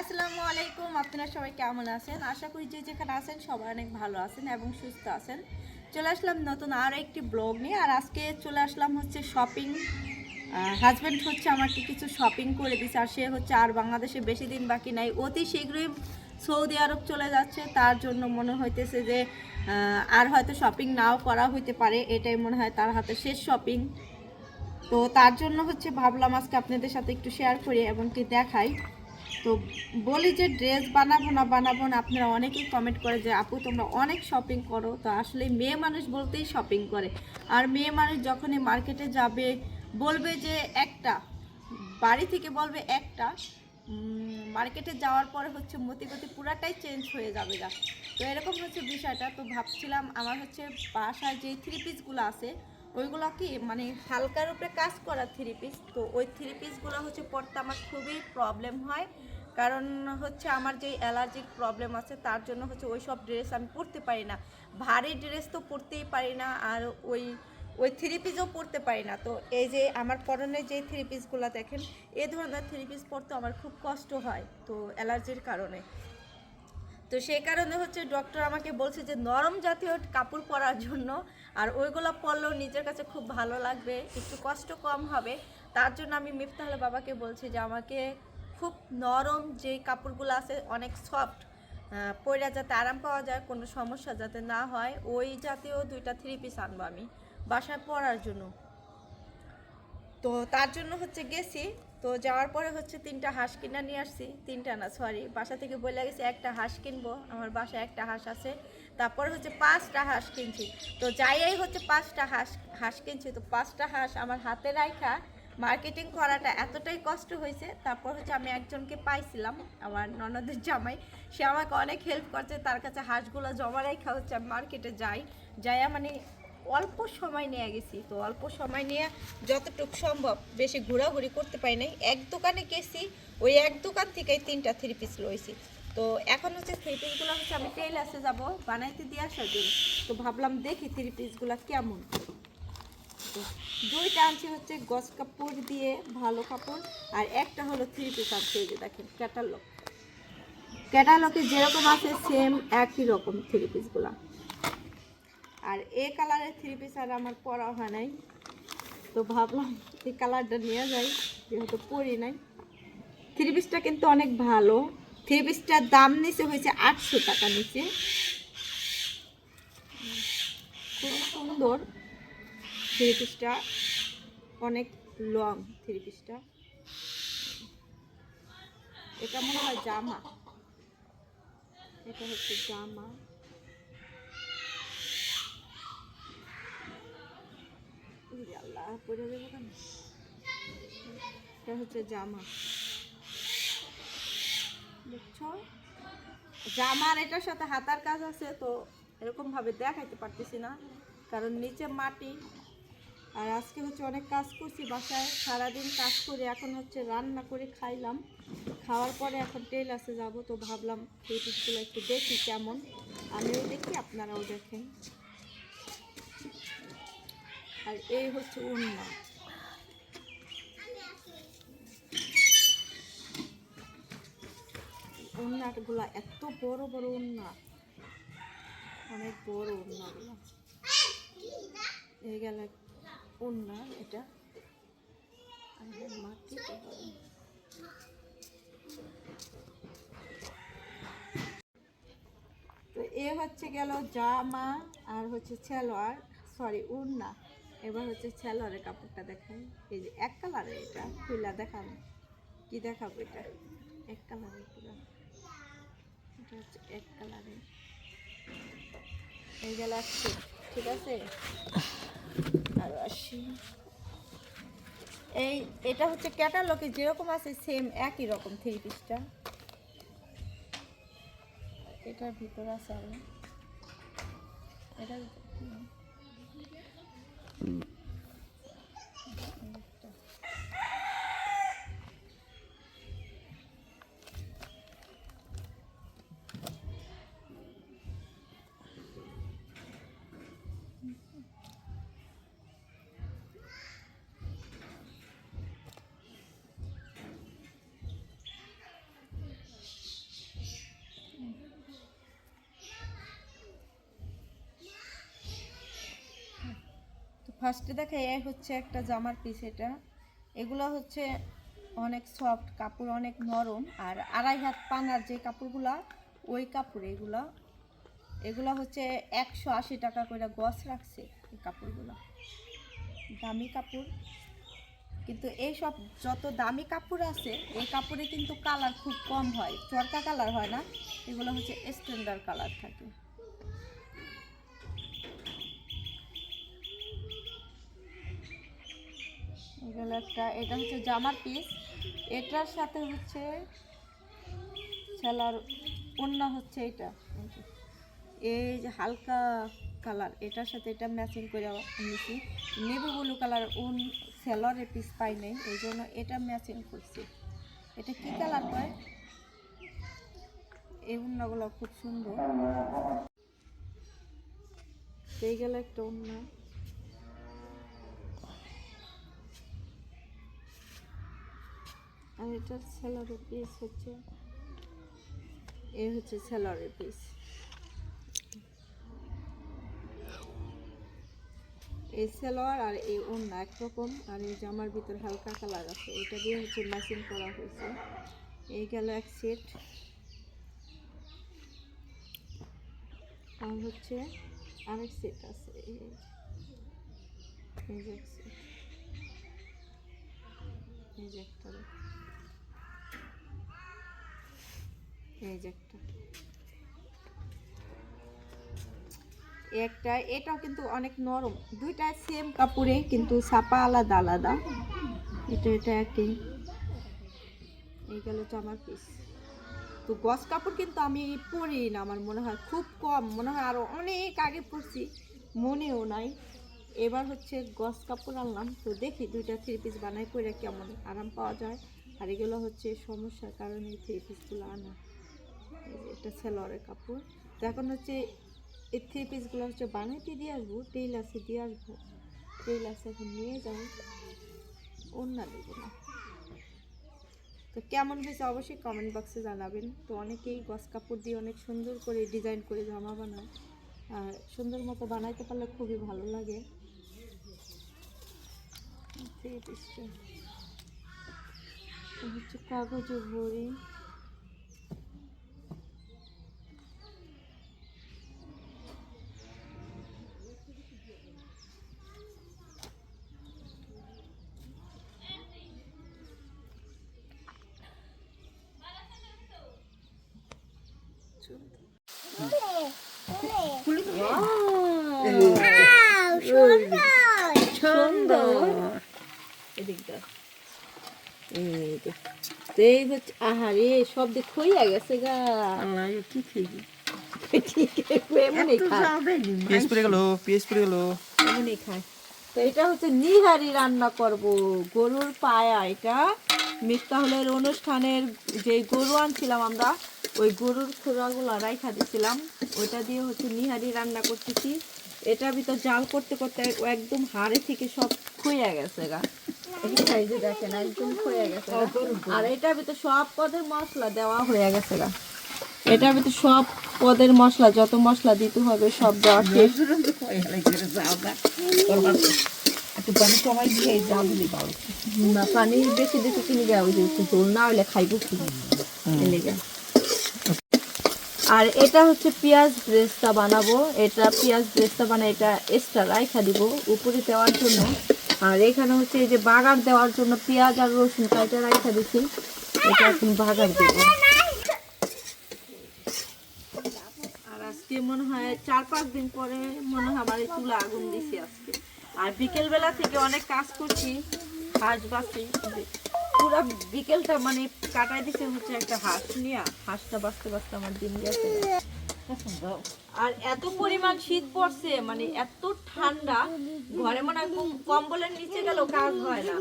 আসসালামু আলাইকুম, আপনারা সবাই কেমন আছেন? আশা করি যে যেখানে আছেন সবাই অনেক ভালো আছেন এবং সুস্থ আছেন। চলে আসলাম নতুন আরও একটি ব্লগ নিয়ে, আর আজকে চলে আসলাম হচ্ছে শপিং হাজব্যান্ড হচ্ছে আমাকে কিছু শপিং করে দিচ্ছে আর সে হচ্ছে আর বাংলাদেশে বেশি দিন বাকি নাই। অতি শীঘ্রই সৌদি আরব চলে যাচ্ছে, তার জন্য মনে হইতেছে যে আর হয়তো শপিং নাও করা হইতে পারে, এটাই মনে হয় তার হাতে শেষ শপিং তো তার জন্য হচ্ছে ভাবলাম আজকে আপনাদের সাথে একটু শেয়ার করি এবং কি দেখাই। তো বলি যে ড্রেস বানাবো না বানাবো না, আপনারা অনেকেই কমেন্ট করে যে, আপু, তোমরা অনেক শপিং করো। তো আসলে মেয়ে মানুষ বলতেই শপিং করে। আর মেয়ে মানুষ যখনই মার্কেটে যাবে, বলবে যে একটা, বাড়ি থেকে বলবে একটা মার্কেটে যাওয়ার পরে হচ্ছে মতিগতি পুরাটাই চেঞ্জ হয়ে যাবে যা তো এরকম হচ্ছে বিষয়টা। তো ভাবছিলাম আমার হচ্ছে বাসায় যে থ্রি পিসগুলো আছে ওইগুলো কি মানে হালকার উপরে কাজ করা থ্রি পিস তো ওই থ্রি পিসগুলো হচ্ছে পরতে আমার খুবই প্রবলেম হয়। কারণ হচ্ছে আমার যে অ্যালার্জিক প্রবলেম আছে, তার জন্য হচ্ছে ওই সব ড্রেস আমি পরতে পারি না। ভারী ড্রেস তো পরতেই পারি না, আর ওই ওই থ্রি পিসও পরতে পারি না। তো এই যে আমার পরনের যে থ্রি পিসগুলো দেখেন, এ ধরনের থ্রি পিস পরতে আমার খুব কষ্ট হয়, তো অ্যালার্জির কারণে। তো সেই কারণে হচ্ছে ডক্টর আমাকে বলছে যে, নরম জাতীয় কাপড় পরার জন্য আর ওইগুলো পরলেও নিজের কাছে খুব ভালো লাগবে, একটু কষ্ট কম হবে। তার জন্য আমি মিফতাহলে বাবাকে বলছি যে আমাকে খুব নরম যে কাপড়গুলো আছে, অনেক সফট পরে যাতে আরাম পাওয়া যায়, কোনো সমস্যা যাতে না হয়, ওই জাতীয় দুইটা থ্রি পিস আনব আমি বাসায় পরার জন্য। তো তার জন্য হচ্ছে গেছি, তো যাওয়ার পরে হচ্ছে তিনটা হাঁস কিনা নিয়ে আসছি, তিনটা না সরি বাসা থেকে বলে গেছি একটা হাঁস কিনবো, আমার বাসায় একটা হাঁস আছে তারপরে হচ্ছে পাঁচটা হাঁস কিনছি। তো যাইয়াই হচ্ছে পাঁচটা হাঁস হাঁস কিনছি। তো পাঁচটা হাঁস আমার হাতে রাখা মার্কেটিং করাটা এতটাই কষ্ট হয়েছে। তারপর হচ্ছে আমি একজনকে পাইছিলাম, আমার ননদের জামাই। সে আমাকে অনেক হেল্প করছে, তার কাছে হাঁসগুলো জমা রেখা হচ্ছে, আমি মার্কেটে যাই। যাইয়া মানে অল্প সময় নিয়ে গেছি। তো অল্প সময় নিয়ে যতটুকু সম্ভব বেশি ঘোরাঘুরি করতে পারি নাই। এক দোকানে গেছি, ওই এক দোকান থেকেই তিনটা থ্রি পিস লইছি। তো এখন হচ্ছে থ্রি পিসগুলো হচ্ছে আমি টেইলার্সে যাব, বানাইতে দিয়ে আসার জন্য। তো ভাবলাম দেখি থ্রি পিসগুলো কেমন। দুইটা আনছি হচ্ছে গস কাপড় দিয়ে ভালো কাপড়, আর একটা হলো থ্রি পিস আছে এই যে দেখেন ক্যাটালগ ক্যাটালগে যেরকম আছে সেম একই রকম থ্রি পিসগুলা আর এ কালারের থ্রি পিস আর আমার পরা হয় নাই। তো ভাবলাম এই কালারটা নিয়ে যাই, যেহেতু পরি নাই। থ্রি পিসটা কিন্তু অনেক ভালো। থ্রি পিসটার দাম নিচে হয়েছে আটশো টাকা নিচে। খুব সুন্দর থ্রি পিসটা অনেক লং থ্রি পিসটা এটা মনে হয় জামা। এটা হচ্ছে জামা। আল্লাহ, পরে যাব এটা হচ্ছে জামা। দেখছ জামার এটার সাথে হাতার কাজ আছে, তো এরকম ভাবে দেখাইতে পারতেছি না। কারণ নিচে মাটি, আর আজকে হচ্ছে অনেক কাজ করছি বাসায়। সারাদিন কাজ করে এখন হচ্ছে রান্না করে খাইলাম। খাওয়ার পরে এখন টেলার্সে যাব, তো ভাবলাম এই একটু দেখি কেমন। আমিও দেখি, আপনারাও দেখেন। আর এই হচ্ছে উন্না। উন্নাগুলা এত বড় বড় উন্না অনেক বড় উন্নাগুলো এই গেল উন্না এটা। তো এ হচ্ছে গেল জামা আর হচ্ছে ছেলোয়ার সরি উড়না এবার হচ্ছে ছেলোয়ারের কাপড়টা দেখাই। এই যে এক কালারের এটা খুলা দেখাবো কি দেখাবো এটা? এক কালারের পুরো এই গেল একশো ঠিক আছে? আর আসি। এই, এটা হচ্ছে ক্যাটালগে যেরকম আছে সেম একই রকম থ্রি পিসটা এটার ভিতর আছে আরও। এটা ফার্স্টে দেখা এ হচ্ছে একটা জামার পিস এটা। এগুলো হচ্ছে অনেক সফট কাপড় অনেক নরম। আর আড়াই হাত পানার যে কাপড়গুলা, ওই কাপড় এগুলা। এগুলা হচ্ছে একশো আশি টাকা করে গছ রাখছে এই কাপড়গুলো। দামি কাপড়। কিন্তু এই সব যত দামি কাপড় আছে, এই কাপড়ে কিন্তু কালার খুব কম হয়। চরকা কালার হয় না। এগুলো হচ্ছে স্ট্যান্ডার্ড কালার থাকে। এগুলো একটা, এটা হচ্ছে জামার পিস এটার সাথে হচ্ছে ছেলার অন্য হচ্ছে এটা। এই যে। হালকা কালার এটার সাথে এটা ম্যাচিং করে নিছি নেভি ব্লু কালার উন সেলরের পিস পাই নাই, এই জন্য এটা ম্যাচিং করছি। এটা কি কালার হয় এই উন্নাগুলো খুব সুন্দর। এই গেল একটা উন্না আর এটার সেলরের পিস হচ্ছে। এই হচ্ছে সেলরের পিস এই সেলোয়ার আর এই ওড়না একরকম, আর এই জামার ভিতর হালকা কালার আছে। এটা দিয়ে হচ্ছে ম্যাচিং করা হয়েছে। এই গেল এক সেট আর হচ্ছে আরেক সেট আছে। এই যে একটা দেখো। এই যে একটা। এটাও কিন্তু অনেক নরম। দুইটা সেম কাপড়ে কিন্তু ছাপা আলাদা আলাদা। এটা এটা একই। এই গেল জামার পিস তো গস কাপড় কিন্তু আমি পরি না, আমার মনে হয় খুব কম। মনে হয় আরও অনেক আগে পরছি। মনেও নাই। এবার হচ্ছে গস কাপড় আনলাম। তো দেখি দুইটা থ্রি পিস বানাই করে কেমন আরাম পাওয়া যায়। আর এগুলো হচ্ছে সমস্যার কারণে থ্রি পিসগুলো আনা। এটা সেলোয়ারের কাপড় তো এখন হচ্ছে এই থ্রি পিসগুলো হচ্ছে বানাইতে দিয়ে আসব টেইলার্সে দিয়ে আসব টেইলার্সে এখন নিয়ে যাব অন্য দেবো না তো কেমন হয়েছে অবশ্যই কমেন্ট বক্সে জানাবেন তো অনেকেই গস কাপড় দিয়ে অনেক সুন্দর করে ডিজাইন করে জামা বানায় আর সুন্দর মতো বানাইতে পারলে খুবই ভালো লাগে হচ্ছে কাগজের বড়ি সুন্দর এদিকটা এই যে তো এই হচ্ছে আহারে সব দিক খইয়া গেছে গা। কি খেয়ে। ঠিক এমনই খায় পিএস পড়ে গেল পিএস পড়ে গেল। এমনই খায়। তো এটা হচ্ছে নিহারি রান্না করব গরুর পায়া। এটা মিফতাহুলের অনুষ্ঠানের যে গরু আনছিলাম আমরা ওই গরুর খোরাগুলো রাইখা দিছিলাম। ওইটা দিয়ে হচ্ছে নিহারি রান্না করতেছি। এটা ভিতর জাল করতে করতে একদম হাড়ে থেকে সব খুইয়া গেছে গা। এই সাইজে দেখেন একদম খুইয়া গেছে আর এটার ভিতর সব পদের মশলা দেওয়া হয়ে গেছে গা। এটার ভিতর সব পদের মশলা যত মশলা দিতে হবে সব দেওয়া শেষ। একটু পানি সবাই দিয়ে জাল দিলে না পানি বেশি বেশি কিনে একটু ঝোল না হলে খাইব কি? আর এটা হচ্ছে পেঁয়াজ ব্রেস্তা বানাবো। এটা পেঁয়াজ ব্রেস্তা বানাই এটা এক্সট্রা রাইখা দিব। উপরে দেওয়ার জন্য আর এখানে হচ্ছে এই যে বাগার দেওয়ার জন্য পেঁয়াজ আর রসুন কাইটা রাইখা দিচ্ছি এটা এখন বাগার দেব। আর আজকে মনে হয় চার পাঁচ দিন পরে মনে হয় আমার চুলা আগুন দিছি আজকে। আর বিকেল বেলা থেকে অনেক কাজ করছি, হাঁস বাঁচি পুরো বিকেলটা মানে কাটাই দিছে হচ্ছে একটা হাঁস নিয়ে। হাঁসটা বাঁচতে বাঁচতে আমার দিন গেছে। আর এত পরিমাণ শীত পড়ছে মানে এত ঠান্ডা ঘরে মনে হয় কম্বলের নিচে গেলেও কাজ হয় না।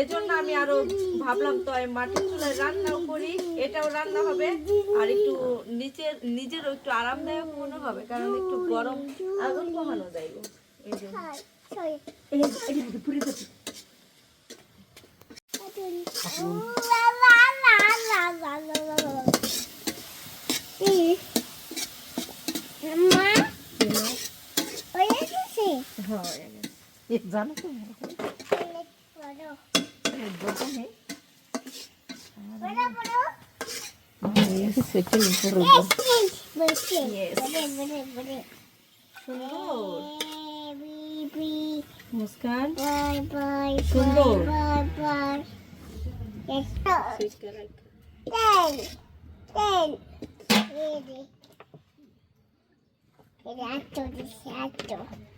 এজন্য আমি আরও ভাবলাম তো আমি মাটির চুলায় রান্নাও করি এটাও রান্না হবে। আর একটু নিচের নিজেরও একটু আরামদায়ক মনে হবে কারণ একটু গরম আগুন কমানো যায়। এই হয়ে গেছে জানো তো মুস্কান সুন্দর Gatto di gatto.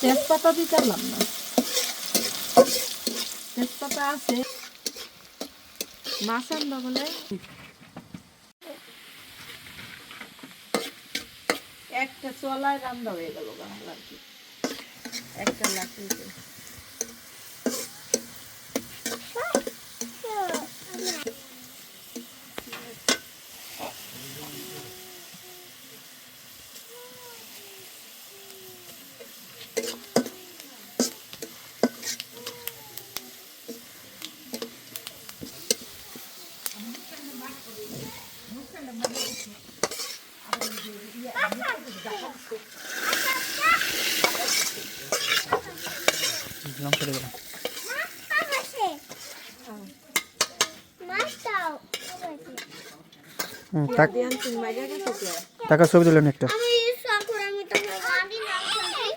তেজপাতা দিতে পারলাম না। তেজপাতা আছে। মাছ আনব বলে। একটা চলায় রান্না হয়ে গেল আর একটা লাঠিতে হুম, তাক- দিয়ান তুমি মাইরা গেছো কে টাকা ছবি তুলেন একটা। তোমার গাড়ি না শুনছি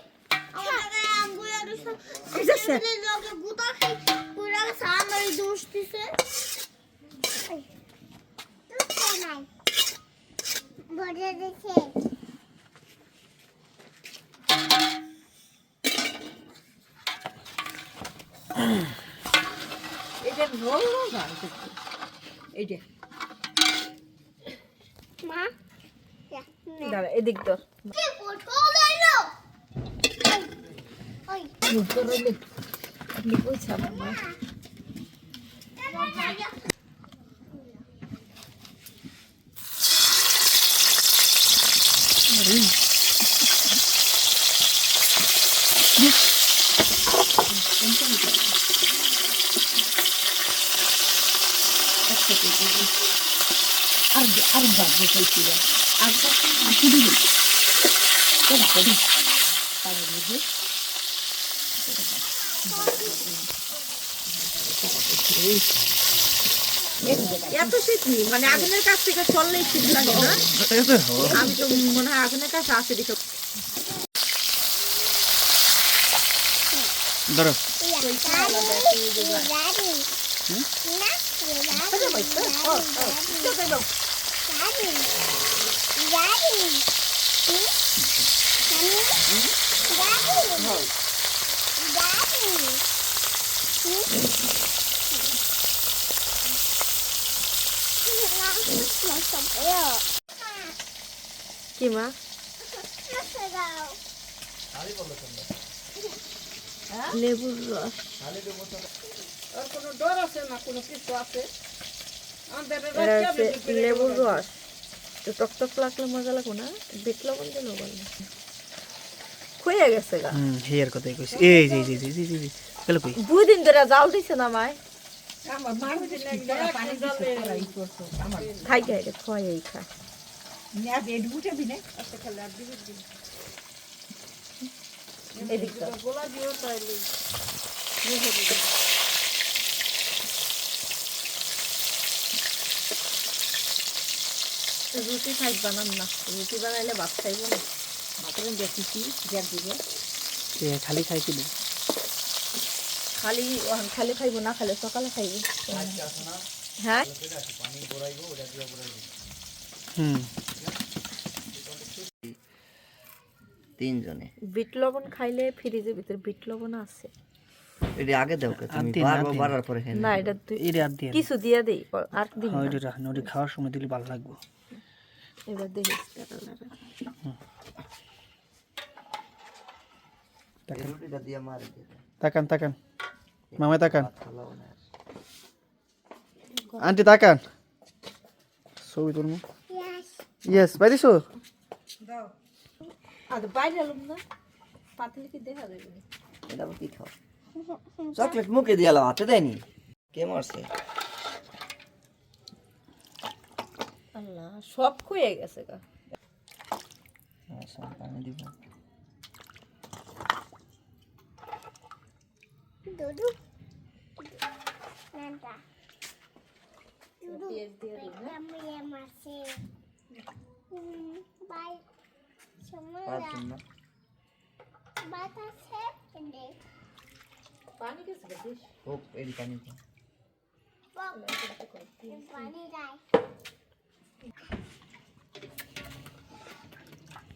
আমার জায়গায় আমগুলো আর সব বুঝেছে? লোকে গুতা খাই পুরা সামনে দোষ দিছে বড় দেখে এই যে রোল না এই যে মা দাঁড়া এদিক ধর। কি ফটো লাইলো ওই রইলে এত শীত নেই মানে আগুনের কাছ থেকে চললেই শীত লাগে না। আমি তো মনে হয় আগুনের কাছে আছে দেখে। ধরো। কি মা? লেবুর রস। আর কোনো ডর আছে না? কোনো কিছু আছে? আমাদের এটা হচ্ছে লেবুর রস। তো টক টক লাগলে মজা লাগবে না বিট লবণ দিলে ভালো খুয়ে গেছে গা। হুম হেয়ার কথাই কইছি। এই এই যে এই যে এই গেল কই? দুই দিন ধরে জাল দিছে না মায় আমার মানুষ পানি জলে খাই খাই রে খয় এই খায় এদিক তো গোলা দিও তাইলে। রুটি খাই বানান না। রুটি বানাইলে ভাত খাইব না। ভাতের দেখেছি গ্যাস দিবে? এ খালি খাইছিল? খালি ওখান খালি খাইব না খালে সকালে খাইব। হ্যাঁ? হুম। তিনজনে। বিট লবণ খাইলে ফ্রিজের ভিতরে বিট লবণ আছে। এটা আগে দাও তুমি আর বারবার বাড়ার পরে না এটা তুই দিয়ে কিছু দিয়া দেই আর দিন হয়। ওইটা খাওয়ার সময় দিলে ভালো লাগবে। এবার দাও। তাকান। তাকান মামায় তাকান। আন্টি তাকান। ছবি তুলবো। ইয়েস পাইছো দাও। আর বাইরে এলাম না। পাতলি কি দেখা যাবে? এটা কি খাও? চকলেট মুখে দিয়ে হাতে দেয়নি। কে মারছে? আল্লাহ সব খুয়ে গেছে গা। হ্যাঁ সব পানি দিব দুদু নান্টা। পেঁয়াজ দিয়ে দিই না আমি মাসে বাই সময় আর জন্য বাতাসে এনে পানি গেছে গা বেশ খুব এই পানি খাও। পানি যায় স্বামী যে দিলা মাসে উন্ডে দিলা আর দাদি এটা দিয়ে তো নানি দে ওখান থেকে কত মারি দিতে বুঝে আমরা করা দিয়ে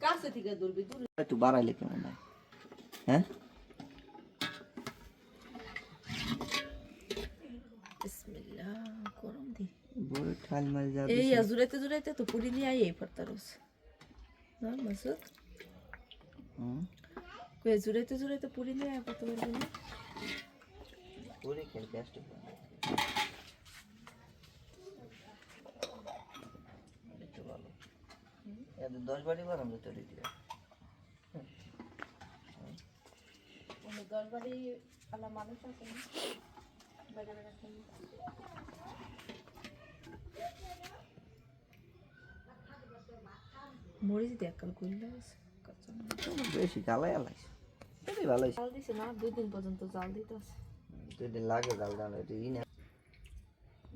কাছে থেকে দূরবি দূর একটু বাড়াইলে কেমন হয় হ্যাঁ বিসমিল্লাহ গরম দি বড় ঠাল মারি যাবে এই জুড়াইতে জুড়াইতে তো পুরি নিয়ে আই এই ফরতারস না মাসুদ কই জুড়াইতে জুড়াইতে পুরি নিয়ে ফরতে পারবি না পুরি খেল টেস্ট একটু ভালো। এদের দশ বাড়ি বারাম যেতে দিতে অন্য দশ বাড়ি আলা মানুষ আছে না? বাইরে বাইরে মরিচ দিয়ে একাল করলে কাঁচা বেশি গালাই আলাইছে খুবই ভালো জাল দিছে না? দুই দিন পর্যন্ত জাল দিতে আছে যদি লাগে গাল দাম এটা ই না।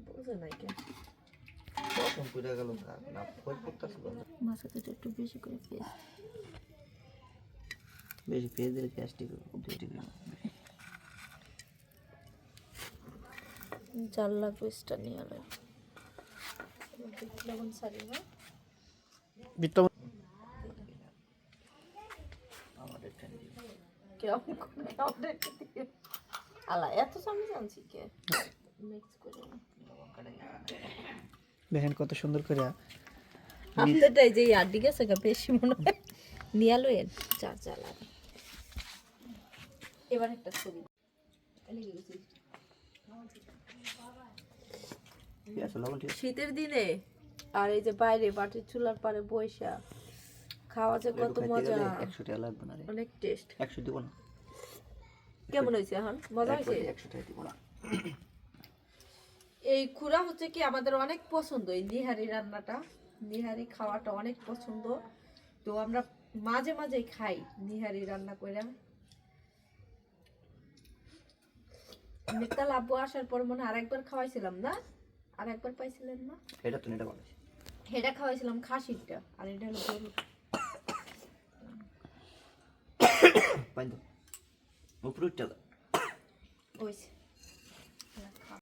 বুঝে নাই কেন? প্রথম পুরা গেল না ফোর করতেছে মাছের তো একটু বেশি করে পেঁয়াজ। বেশি পেয়ে দিলে গ্যাস্ট্রিক গ্যাস্ট্রিক জাল লাগবে স্টার নিয়ে আলো লবণ সারি না? বিট্ট আমাদের ঠান্ডি কেমন করে অর্ডার দিতে আলা এত চামচ আনছি কে? মিক্স করে দেখেন কত সুন্দর করে আপনারটাই যে আড্ডি গেছে গা বেশি মনে হয়। নিয়ে আলো এর। লাগে এবার একটা ছবি। শীতের দিনে আর এই যে বাইরে বাটির চুলার পারে বৈশা। খাওয়া যে কত মজা। গেলে একশো টাকা লাগবে না রে। অনেক টেস্ট। একশো দিব না। কেমন এখন? মজা টাকা দিব না। এই খুরা হচ্ছে কি আমাদের অনেক পছন্দ এই নিহারি রান্নাটা। নিহারি খাওয়াটা অনেক পছন্দ। তো আমরা মাঝে মাঝে খাই নিহারি রান্না করে মিত্তাল আব্বু আসার পর মনে আরেকবার খাওয়াইছিলাম না? আরেকবার পাইছিলেন না? এটা তো এটা ভালো এটা খাওয়াইছিলাম খাসিরটা আর এটা হলো গরুর। পাইন দাও উপরে উঠতে দাও। ওইছে